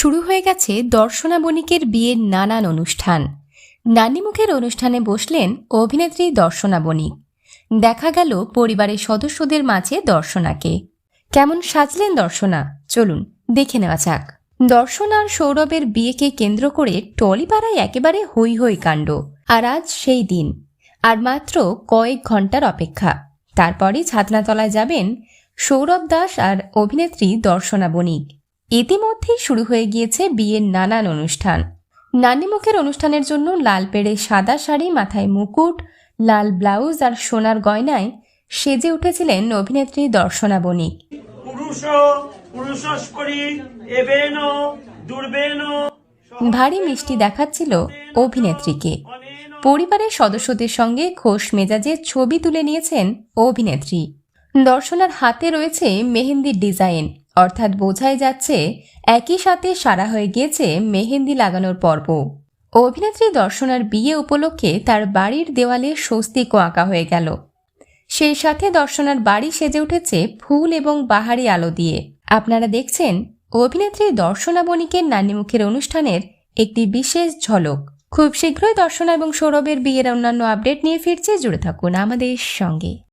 শুরু হয়ে গেছে দর্শনা বণিকের বিয়ের নানান অনুষ্ঠান। নানিমুখের অনুষ্ঠানে বসলেন অভিনেত্রী দর্শনা বণিক। দেখা গেল পরিবারের সদস্যদের মাঝে দর্শনাকে। কেমন সাজলেন দর্শনা? চলুন, দেখে নেওয়া যাক। দর্শনা আর সৌরভের বিয়েকে কেন্দ্র করে টলিপাড়ায় একেবারে হই হই কাণ্ড। আর আজ সেই দিন। আর মাত্র কয়েক ঘণ্টার অপেক্ষা। তারপরই ছাতনাতলায় যাবেন সৌরভ দাস আর অভিনেত্রী দর্শনা বণিক। ইতিমধ্যেই শুরু হয়ে গিয়েছে বিয়ের নানান অনুষ্ঠান। নানিমুখের অনুষ্ঠানের জন্য লাল পেড়ে সাদা শাড়ি মাথায় মুকুট লাল ব্লাউজ আর সোনার গয়নায় সেজে উঠেছিলেন অভিনেত্রী দর্শনা বণিক। ভারী মিষ্টি দেখাচ্ছিল অভিনেত্রীকে। পরিবারের সদস্যদের সঙ্গে খোশ মেজাজে ছবি তুলে নিয়েছেন অভিনেত্রী। দর্শনার হাতে রয়েছে মেহেন্দির ডিজাইন। অর্থাৎ বোঝাই যাচ্ছে, একই সাথে সারা হয়ে গিয়েছে মেহেন্দি লাগানোর পর্ব। অভিনেত্রী দর্শনার বিয়ে উপলক্ষে তার বাড়ির দেওয়ালে স্বস্তিকও আঁকা হয়ে গেল। সেই সাথে দর্শনার বাড়ি সেজে উঠেছে ফুল এবং বাহারি আলো দিয়ে। আপনারা দেখছেন অভিনেত্রী দর্শনা বণিকের নানিমুখের অনুষ্ঠানের একটি বিশেষ ঝলক। খুব শীঘ্রই দর্শনা এবং সৌরভের বিয়ের অন্যান্য আপডেট নিয়ে ফিরছে, জুড়ে থাকুন আমাদের সঙ্গে।